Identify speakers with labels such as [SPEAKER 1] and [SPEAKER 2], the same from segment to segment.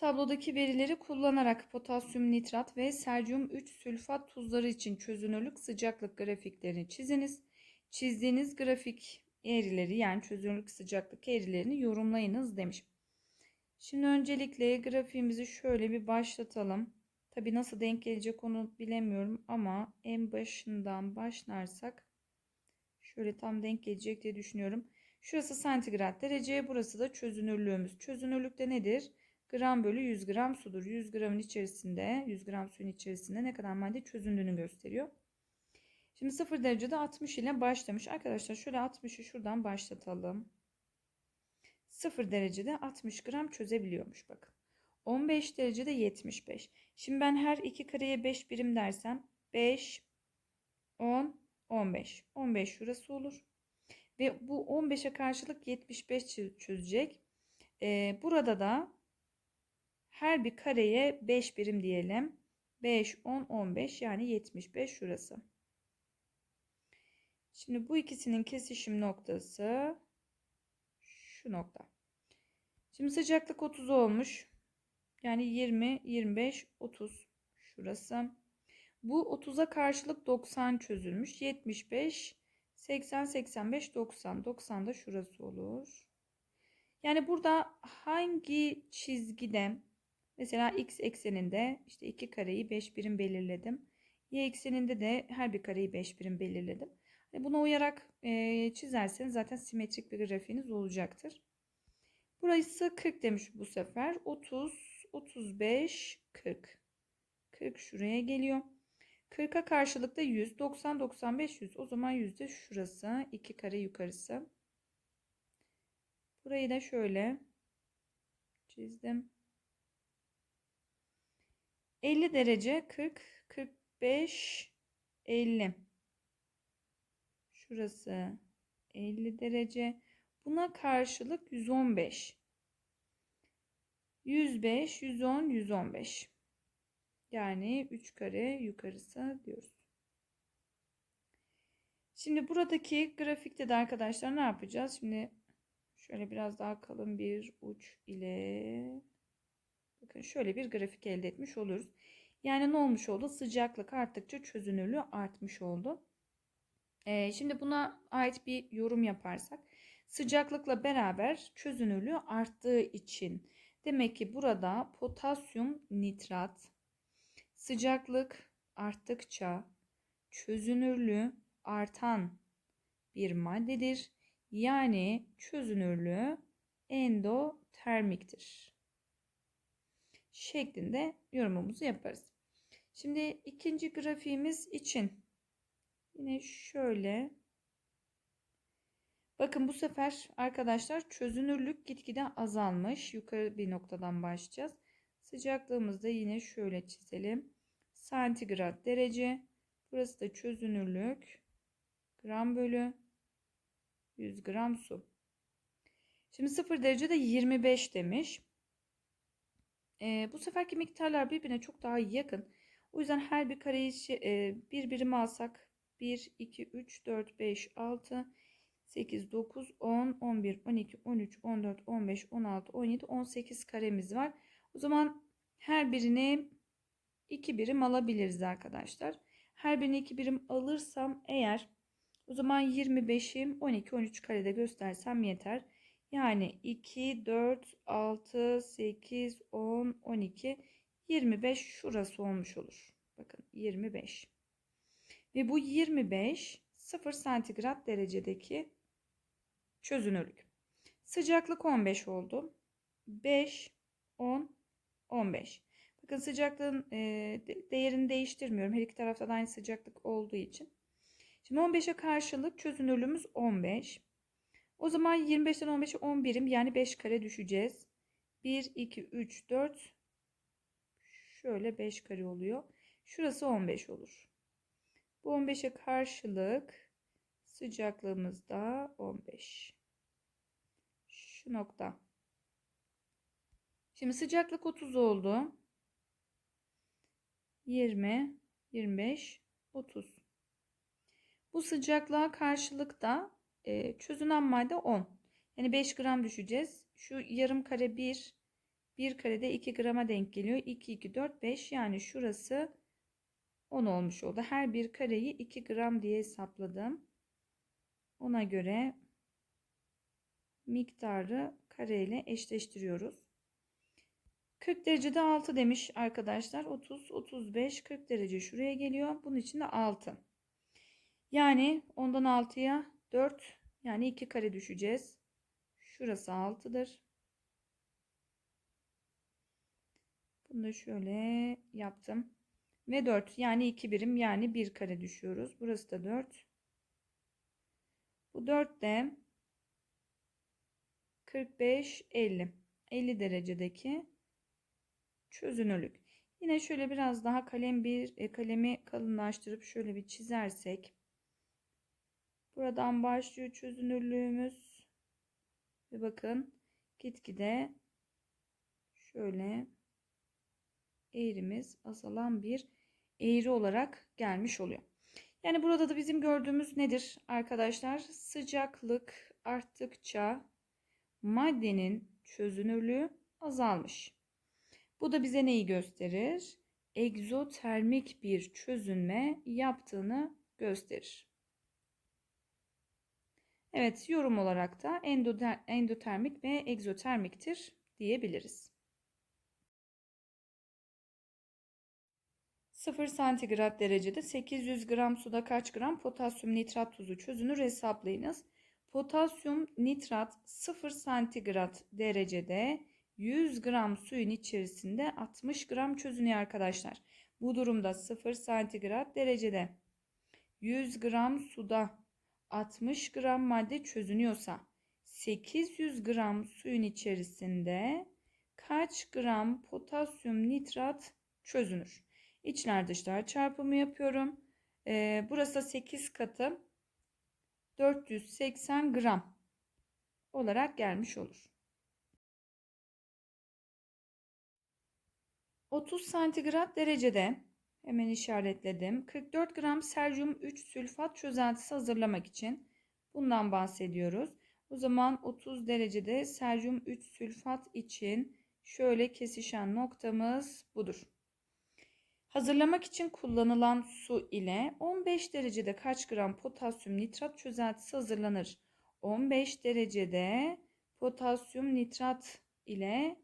[SPEAKER 1] Tablodaki verileri kullanarak potasyum nitrat ve seryum 3 sülfat tuzları için çözünürlük sıcaklık grafiklerini çiziniz. Çizdiğiniz grafik eğrileri yani çözünürlük sıcaklık eğrilerini yorumlayınız demiş. Şimdi öncelikle grafiğimizi şöyle bir başlatalım. Tabi nasıl denk gelecek onu bilemiyorum ama en başından başlarsak şöyle tam denk gelecek diye düşünüyorum. Şurası santigrat derece burası da çözünürlüğümüz. Çözünürlük de nedir? gram bölü 100 gram sudur. 100 gramın içerisinde 100 gram suyun içerisinde ne kadar madde çözündüğünü gösteriyor. Şimdi 0 derecede 60 ile başlamış. Arkadaşlar şöyle 60'ı şuradan başlatalım. 0 derecede 60 gram çözebiliyormuş bakın. 15 derecede 75. Şimdi ben her iki kareye 5 birim dersem 5, 10, 15. 15 şurası olur. Ve bu 15'e karşılık 75 çözecek. Ee, burada da her bir kareye 5 birim diyelim. 5, 10, 15 yani 75 şurası. Şimdi bu ikisinin kesişim noktası şu nokta. Şimdi sıcaklık 30 olmuş. Yani 20, 25, 30 şurası. Bu 30'a karşılık 90 çözülmüş. 75, 80, 85, 90. 90 da şurası olur. Yani burada hangi çizgide Mesela x ekseninde işte 2 kareyi 5 birim belirledim. Y ekseninde de her bir kareyi 5 birim belirledim. Hani buna uyarak e, çizerseniz zaten simetrik bir grafiğiniz olacaktır. Burası 40 demiş bu sefer. 30, 35, 40. 40 şuraya geliyor. 40'a karşılık da 100. 90, 95, 100. O zaman 100 de şurası. 2 kare yukarısı. Burayı da şöyle çizdim. 50 derece 40 45 50 şurası 50 derece buna karşılık 115 105 110 115 yani 3 kare yukarısı diyoruz. Şimdi buradaki grafikte de arkadaşlar ne yapacağız? Şimdi şöyle biraz daha kalın bir uç ile Bakın şöyle bir grafik elde etmiş oluruz. Yani ne olmuş oldu? Sıcaklık arttıkça çözünürlüğü artmış oldu. Ee, şimdi buna ait bir yorum yaparsak sıcaklıkla beraber çözünürlüğü arttığı için demek ki burada potasyum nitrat sıcaklık arttıkça çözünürlüğü artan bir maddedir. Yani çözünürlüğü endotermiktir şeklinde yorumumuzu yaparız. Şimdi ikinci grafiğimiz için yine şöyle Bakın bu sefer arkadaşlar çözünürlük gitgide azalmış. Yukarı bir noktadan başlayacağız. Sıcaklığımızda yine şöyle çizelim. Santigrat derece. Burası da çözünürlük. Gram bölü 100 gram su. Şimdi 0 derecede 25 demiş. E, bu seferki miktarlar birbirine çok daha yakın. O yüzden her bir kareyi e, bir birimi alsak 1, 2, 3, 4, 5, 6, 8, 9, 10, 11, 12, 13, 14, 15, 16, 17, 18 karemiz var. O zaman her birini 2 birim alabiliriz arkadaşlar. Her birini 2 birim alırsam eğer o zaman 25'im 12, 13 karede göstersem yeter. Yani 2, 4, 6, 8, 10, 12, 25 şurası olmuş olur. Bakın 25. Ve bu 25 0 santigrat derecedeki çözünürlük. Sıcaklık 15 oldu. 5, 10, 15. Bakın sıcaklığın değerini değiştirmiyorum. Her iki tarafta da aynı sıcaklık olduğu için. Şimdi 15'e karşılık çözünürlüğümüz 15. O zaman 25'ten 15'e 10 birim yani 5 kare düşeceğiz. 1, 2, 3, 4. Şöyle 5 kare oluyor. Şurası 15 olur. Bu 15'e karşılık sıcaklığımız da 15. Şu nokta. Şimdi sıcaklık 30 oldu. 20, 25, 30. Bu sıcaklığa karşılık da e, çözünen madde 10. Yani 5 gram düşeceğiz. Şu yarım kare 1, 1 karede 2 grama denk geliyor. 2, 2, 4, 5 yani şurası 10 olmuş oldu. Her bir kareyi 2 gram diye hesapladım. Ona göre miktarı kareyle eşleştiriyoruz. 40 derecede 6 demiş arkadaşlar. 30, 35, 40 derece şuraya geliyor. Bunun için de 6. Yani ondan 6'ya 4 yani 2 kare düşeceğiz. Şurası 6'dır. Bunu da şöyle yaptım. Ve 4 yani 2 birim yani 1 kare düşüyoruz. Burası da 4. Bu 4 de 45 50 50 derecedeki çözünürlük. Yine şöyle biraz daha kalem bir e, kalemi kalınlaştırıp şöyle bir çizersek Buradan başlıyor çözünürlüğümüz. Ve bakın gitgide şöyle eğrimiz azalan bir eğri olarak gelmiş oluyor. Yani burada da bizim gördüğümüz nedir arkadaşlar? Sıcaklık arttıkça maddenin çözünürlüğü azalmış. Bu da bize neyi gösterir? Egzotermik bir çözünme yaptığını gösterir. Evet yorum olarak da endotermik ve egzotermiktir diyebiliriz. 0 santigrat derecede 800 gram suda kaç gram potasyum nitrat tuzu çözünür hesaplayınız. Potasyum nitrat 0 santigrat derecede 100 gram suyun içerisinde 60 gram çözünüyor arkadaşlar. Bu durumda 0 santigrat derecede 100 gram suda 60 gram madde çözünüyorsa 800 gram suyun içerisinde kaç gram potasyum nitrat çözünür? İçler dışlar çarpımı yapıyorum. Ee, burası 8 katı 480 gram olarak gelmiş olur. 30 santigrat derecede Hemen işaretledim. 44 gram seryum 3 sülfat çözeltisi hazırlamak için bundan bahsediyoruz. O zaman 30 derecede seryum 3 sülfat için şöyle kesişen noktamız budur. Hazırlamak için kullanılan su ile 15 derecede kaç gram potasyum nitrat çözeltisi hazırlanır? 15 derecede potasyum nitrat ile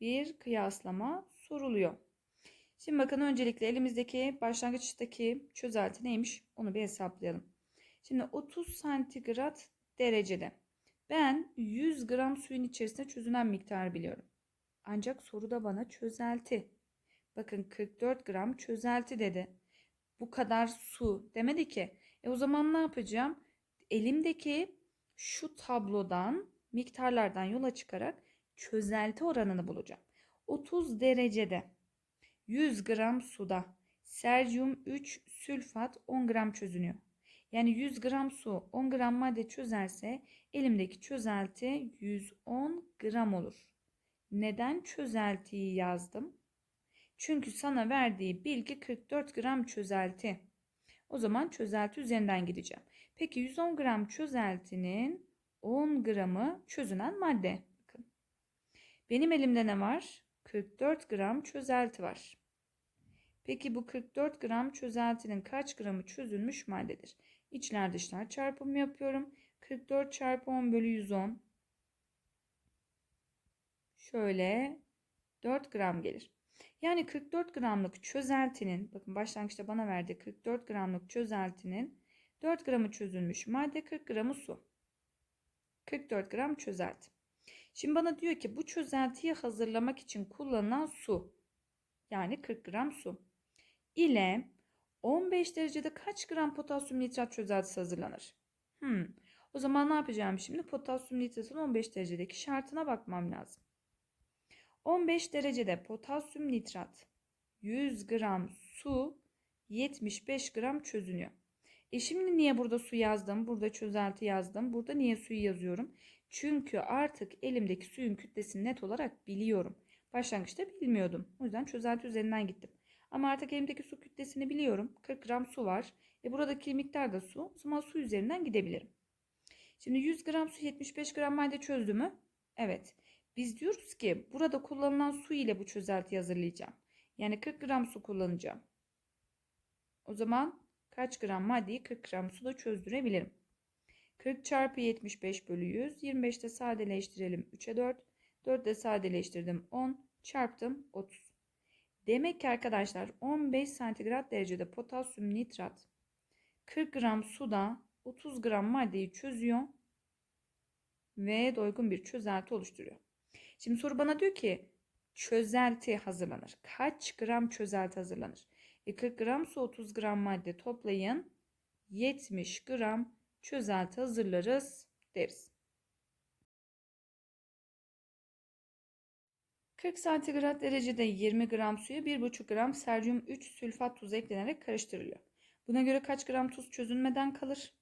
[SPEAKER 1] bir kıyaslama soruluyor. Şimdi bakın öncelikle elimizdeki başlangıçtaki çözelti neymiş onu bir hesaplayalım. Şimdi 30 santigrat derecede ben 100 gram suyun içerisinde çözünen miktarı biliyorum. Ancak soruda bana çözelti. Bakın 44 gram çözelti dedi. Bu kadar su demedi ki. E o zaman ne yapacağım? Elimdeki şu tablodan miktarlardan yola çıkarak çözelti oranını bulacağım. 30 derecede 100 gram suda seryum 3 sülfat 10 gram çözünüyor. Yani 100 gram su 10 gram madde çözerse elimdeki çözelti 110 gram olur. Neden çözeltiyi yazdım? Çünkü sana verdiği bilgi 44 gram çözelti. O zaman çözelti üzerinden gideceğim. Peki 110 gram çözeltinin 10 gramı çözünen madde. Bakın. Benim elimde ne var? 44 gram çözelti var. Peki bu 44 gram çözeltinin kaç gramı çözülmüş maddedir? İçler dışlar çarpımı yapıyorum. 44 çarpı 10 bölü 110. Şöyle 4 gram gelir. Yani 44 gramlık çözeltinin bakın başlangıçta bana verdi, 44 gramlık çözeltinin 4 gramı çözülmüş madde 40 gramı su. 44 gram çözelti. Şimdi bana diyor ki bu çözeltiyi hazırlamak için kullanılan su yani 40 gram su ile 15 derecede kaç gram potasyum nitrat çözeltisi hazırlanır? Hmm. O zaman ne yapacağım şimdi? Potasyum nitratın 15 derecedeki şartına bakmam lazım. 15 derecede potasyum nitrat 100 gram su 75 gram çözünüyor. E şimdi niye burada su yazdım? Burada çözelti yazdım. Burada niye suyu yazıyorum? Çünkü artık elimdeki suyun kütlesini net olarak biliyorum. Başlangıçta bilmiyordum. O yüzden çözelti üzerinden gittim. Ama artık elimdeki su kütlesini biliyorum. 40 gram su var. E buradaki miktar da su. O zaman su üzerinden gidebilirim. Şimdi 100 gram su 75 gram mayda çözdü mü? Evet. Biz diyoruz ki burada kullanılan su ile bu çözelti hazırlayacağım. Yani 40 gram su kullanacağım. O zaman kaç gram maddeyi 40 gram suda çözdürebilirim. 40 çarpı 75 bölü 100. 25'te sadeleştirelim 3'e 4. 4'te sadeleştirdim 10. Çarptım 30. Demek ki arkadaşlar 15 santigrat derecede potasyum nitrat 40 gram suda 30 gram maddeyi çözüyor ve doygun bir çözelti oluşturuyor. Şimdi soru bana diyor ki çözelti hazırlanır. Kaç gram çözelti hazırlanır? E 40 gram su 30 gram madde toplayın. 70 gram çözelti hazırlarız deriz. 40 santigrat derecede 20 gram suya 1,5 gram seryum 3 sülfat tuzu eklenerek karıştırılıyor. Buna göre kaç gram tuz çözünmeden kalır?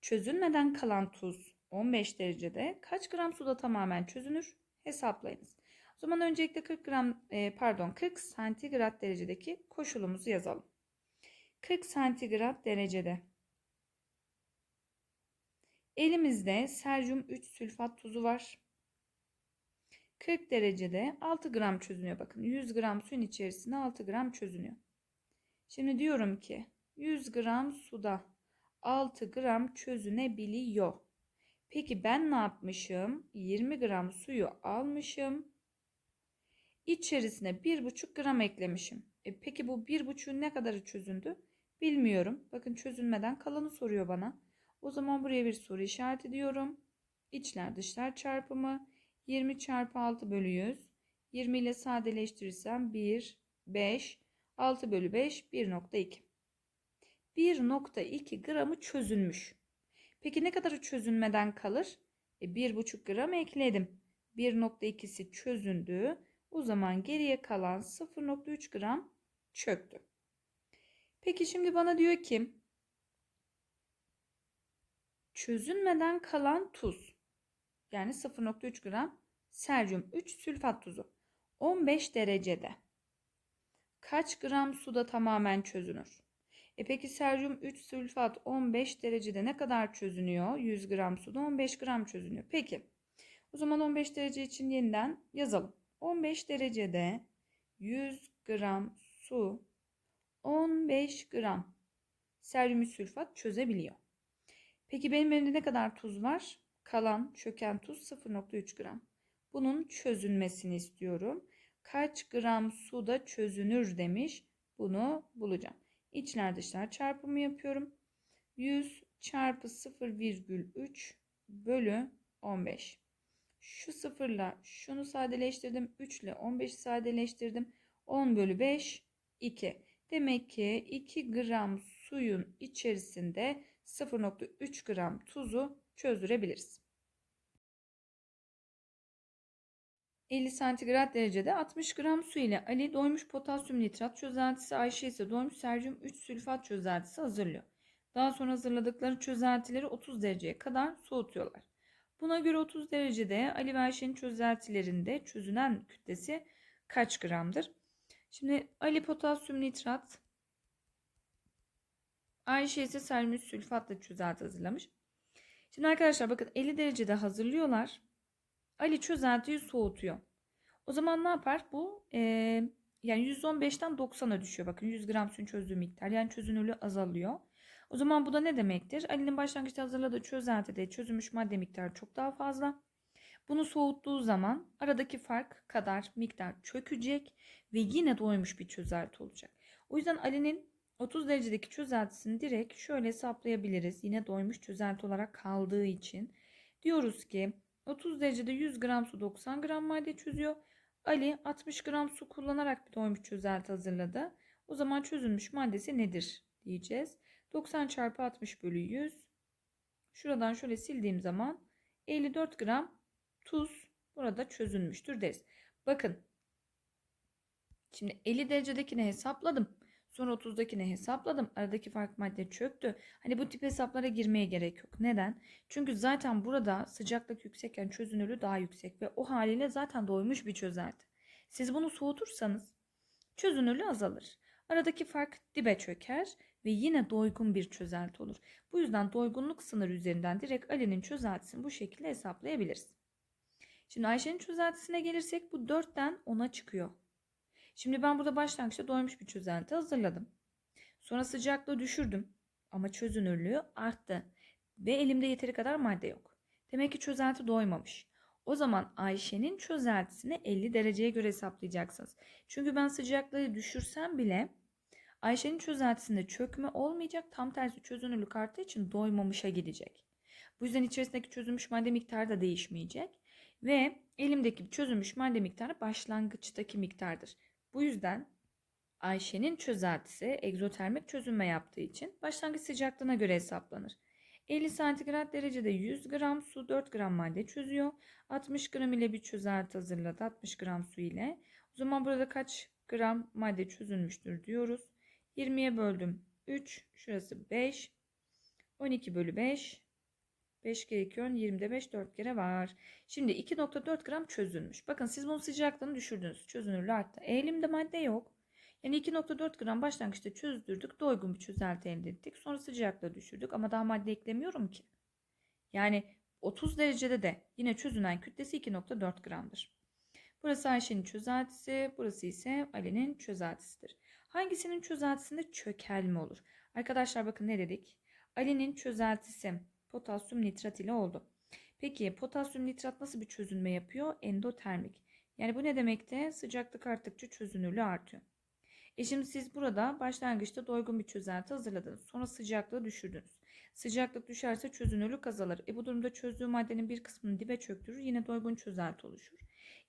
[SPEAKER 1] Çözünmeden kalan tuz 15 derecede kaç gram suda tamamen çözünür? Hesaplayınız. O zaman öncelikle 40 gram e, pardon 40 santigrat derecedeki koşulumuzu yazalım. 40 santigrat derecede elimizde seryum 3 sülfat tuzu var. 40 derecede 6 gram çözünüyor. Bakın 100 gram suyun içerisinde 6 gram çözünüyor. Şimdi diyorum ki 100 gram suda 6 gram çözünebiliyor. Peki ben ne yapmışım? 20 gram suyu almışım. İçerisine 1,5 gram eklemişim. E peki bu 1,5'ün ne kadarı çözündü? Bilmiyorum. Bakın çözünmeden kalanı soruyor bana. O zaman buraya bir soru işareti diyorum. İçler dışlar çarpımı 20 çarpı 6 bölü 100. 20 ile sadeleştirirsem 1, 5, 6 bölü 5 1.2. 1.2 gramı çözülmüş. Peki ne kadarı çözünmeden kalır? E, 1.5 gram ekledim. 1.2'si çözündü. O zaman geriye kalan 0.3 gram çöktü. Peki şimdi bana diyor ki çözünmeden kalan tuz yani 0.3 gram seryum 3 sülfat tuzu 15 derecede kaç gram suda tamamen çözünür? E peki seryum 3 sülfat 15 derecede ne kadar çözünüyor? 100 gram suda 15 gram çözünüyor. Peki o zaman 15 derece için yeniden yazalım. 15 derecede 100 gram su 15 gram seryum sülfat çözebiliyor. Peki benim elimde ne kadar tuz var? kalan çöken tuz 0.3 gram. Bunun çözünmesini istiyorum. Kaç gram suda çözünür demiş. Bunu bulacağım. İçler dışlar çarpımı yapıyorum. 100 çarpı 0,3 bölü 15. Şu sıfırla şunu sadeleştirdim. 3 ile 15'i sadeleştirdim. 10 bölü 5 2. Demek ki 2 gram suyun içerisinde 0.3 gram tuzu çözdürebiliriz. 50 santigrat derecede 60 gram su ile Ali doymuş potasyum nitrat çözeltisi, Ayşe ise doymuş seryum 3 sülfat çözeltisi hazırlıyor. Daha sonra hazırladıkları çözeltileri 30 dereceye kadar soğutuyorlar. Buna göre 30 derecede Ali ve Ayşe'nin çözeltilerinde çözünen kütlesi kaç gramdır? Şimdi Ali potasyum nitrat, Ayşe ise seryum sülfatla çözelti hazırlamış. Şimdi arkadaşlar bakın 50 derecede hazırlıyorlar. Ali çözeltiyi soğutuyor. O zaman ne yapar? Bu e, yani 115'ten 90'a düşüyor. Bakın 100 gram suyun çözdüğü miktar. Yani çözünürlüğü azalıyor. O zaman bu da ne demektir? Ali'nin başlangıçta hazırladığı çözeltide çözülmüş madde miktarı çok daha fazla. Bunu soğuttuğu zaman aradaki fark kadar miktar çökecek ve yine doymuş bir çözelti olacak. O yüzden Ali'nin 30 derecedeki çözeltisini direkt şöyle hesaplayabiliriz. Yine doymuş çözelti olarak kaldığı için. Diyoruz ki 30 derecede 100 gram su 90 gram madde çözüyor. Ali 60 gram su kullanarak bir doymuş çözelti hazırladı. O zaman çözülmüş maddesi nedir diyeceğiz. 90 çarpı 60 bölü 100. Şuradan şöyle sildiğim zaman 54 gram tuz burada çözülmüştür deriz. Bakın şimdi 50 derecedekini hesapladım. Sonra 30'dakini hesapladım. Aradaki fark madde çöktü. Hani bu tip hesaplara girmeye gerek yok. Neden? Çünkü zaten burada sıcaklık yüksekken çözünürlüğü daha yüksek ve o haline zaten doymuş bir çözelti. Siz bunu soğutursanız çözünürlüğü azalır. Aradaki fark dibe çöker ve yine doygun bir çözelti olur. Bu yüzden doygunluk sınırı üzerinden direkt Ali'nin çözeltisini bu şekilde hesaplayabiliriz. Şimdi Ayşe'nin çözeltisine gelirsek bu 4'ten 10'a çıkıyor. Şimdi ben burada başlangıçta doymuş bir çözenti hazırladım. Sonra sıcaklığı düşürdüm ama çözünürlüğü arttı ve elimde yeteri kadar madde yok. Demek ki çözelti doymamış. O zaman Ayşe'nin çözeltisini 50 dereceye göre hesaplayacaksınız. Çünkü ben sıcaklığı düşürsem bile Ayşe'nin çözeltisinde çökme olmayacak. Tam tersi çözünürlük arttığı için doymamışa gidecek. Bu yüzden içerisindeki çözülmüş madde miktarı da değişmeyecek. Ve elimdeki çözülmüş madde miktarı başlangıçtaki miktardır. Bu yüzden Ayşe'nin çözeltisi egzotermik çözünme yaptığı için başlangıç sıcaklığına göre hesaplanır. 50 santigrat derecede 100 gram su 4 gram madde çözüyor. 60 gram ile bir çözelti hazırladı. 60 gram su ile. O zaman burada kaç gram madde çözülmüştür diyoruz. 20'ye böldüm 3. Şurası 5. 12 bölü 5. 5 kere 2 10 25 4 kere var. Şimdi 2.4 gram çözülmüş. Bakın siz bunun sıcaklığını düşürdünüz. Çözünürlüğü arttı. Eğilimde madde yok. Yani 2.4 gram başlangıçta çözdürdük. Doygun bir çözelti elde ettik. Sonra sıcaklığı düşürdük ama daha madde eklemiyorum ki. Yani 30 derecede de yine çözünen kütlesi 2.4 gramdır. Burası Ayşe'nin çözeltisi, burası ise Ali'nin çözeltisidir. Hangisinin çözeltisinde çökelme olur? Arkadaşlar bakın ne dedik? Ali'nin çözeltisi potasyum nitrat ile oldu. Peki potasyum nitrat nasıl bir çözünme yapıyor? Endotermik. Yani bu ne demekte? Sıcaklık arttıkça çözünürlüğü artıyor. E şimdi siz burada başlangıçta doygun bir çözelti hazırladınız. Sonra sıcaklığı düşürdünüz. Sıcaklık düşerse çözünürlük azalır. E bu durumda çözdüğü maddenin bir kısmını dibe çöktürür. Yine doygun çözelti oluşur.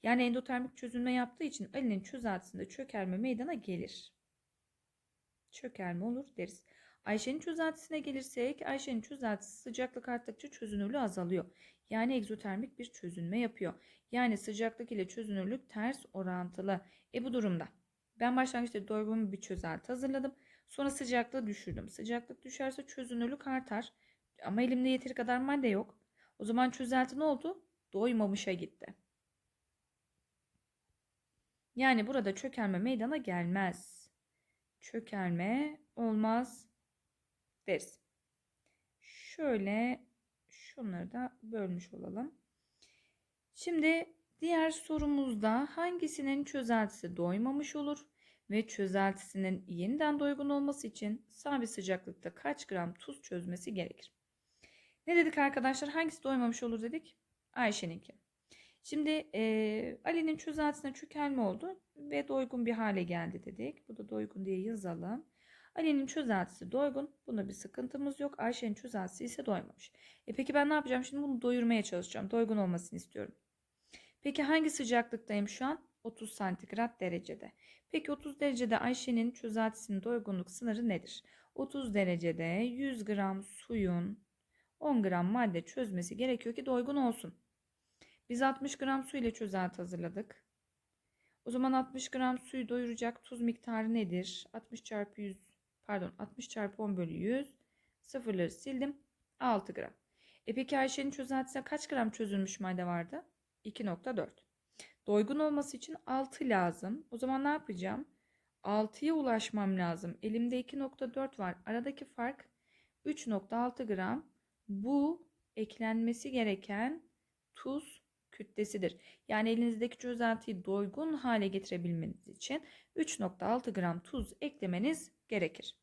[SPEAKER 1] Yani endotermik çözünme yaptığı için alinin çözeltisinde çökerme meydana gelir. Çökerme olur deriz. Ayşe'nin çözeltisine gelirsek Ayşe'nin çözeltisi sıcaklık arttıkça çözünürlüğü azalıyor. Yani egzotermik bir çözünme yapıyor. Yani sıcaklık ile çözünürlük ters orantılı. E bu durumda ben başlangıçta doygun bir çözelti hazırladım. Sonra sıcaklığı düşürdüm. Sıcaklık düşerse çözünürlük artar. Ama elimde yeteri kadar madde yok. O zaman çözelti ne oldu? Doymamışa gitti. Yani burada çökelme meydana gelmez. Çökelme olmaz deriz. Şöyle şunları da bölmüş olalım. Şimdi diğer sorumuzda hangisinin çözeltisi doymamış olur ve çözeltisinin yeniden doygun olması için sabit sıcaklıkta kaç gram tuz çözmesi gerekir? Ne dedik arkadaşlar? Hangisi doymamış olur dedik? Ayşe'ninki. Şimdi e, Ali'nin çözeltisine çökelme oldu ve doygun bir hale geldi dedik. Bu da doygun diye yazalım. Ali'nin çözeltisi doygun. Bunda bir sıkıntımız yok. Ayşe'nin çözeltisi ise doymamış. E peki ben ne yapacağım? Şimdi bunu doyurmaya çalışacağım. Doygun olmasını istiyorum. Peki hangi sıcaklıktayım şu an? 30 santigrat derecede. Peki 30 derecede Ayşe'nin çözeltisinin doygunluk sınırı nedir? 30 derecede 100 gram suyun 10 gram madde çözmesi gerekiyor ki doygun olsun. Biz 60 gram su ile çözelti hazırladık. O zaman 60 gram suyu doyuracak tuz miktarı nedir? 60 çarpı 100 pardon 60 çarpı 10 bölü 100 sıfırları sildim 6 gram. E peki Ayşe'nin çözeltisine kaç gram çözülmüş madde vardı? 2.4. Doygun olması için 6 lazım. O zaman ne yapacağım? 6'ya ulaşmam lazım. Elimde 2.4 var. Aradaki fark 3.6 gram. Bu eklenmesi gereken tuz kütlesidir. Yani elinizdeki çözeltiyi doygun hale getirebilmeniz için 3.6 gram tuz eklemeniz gerekir.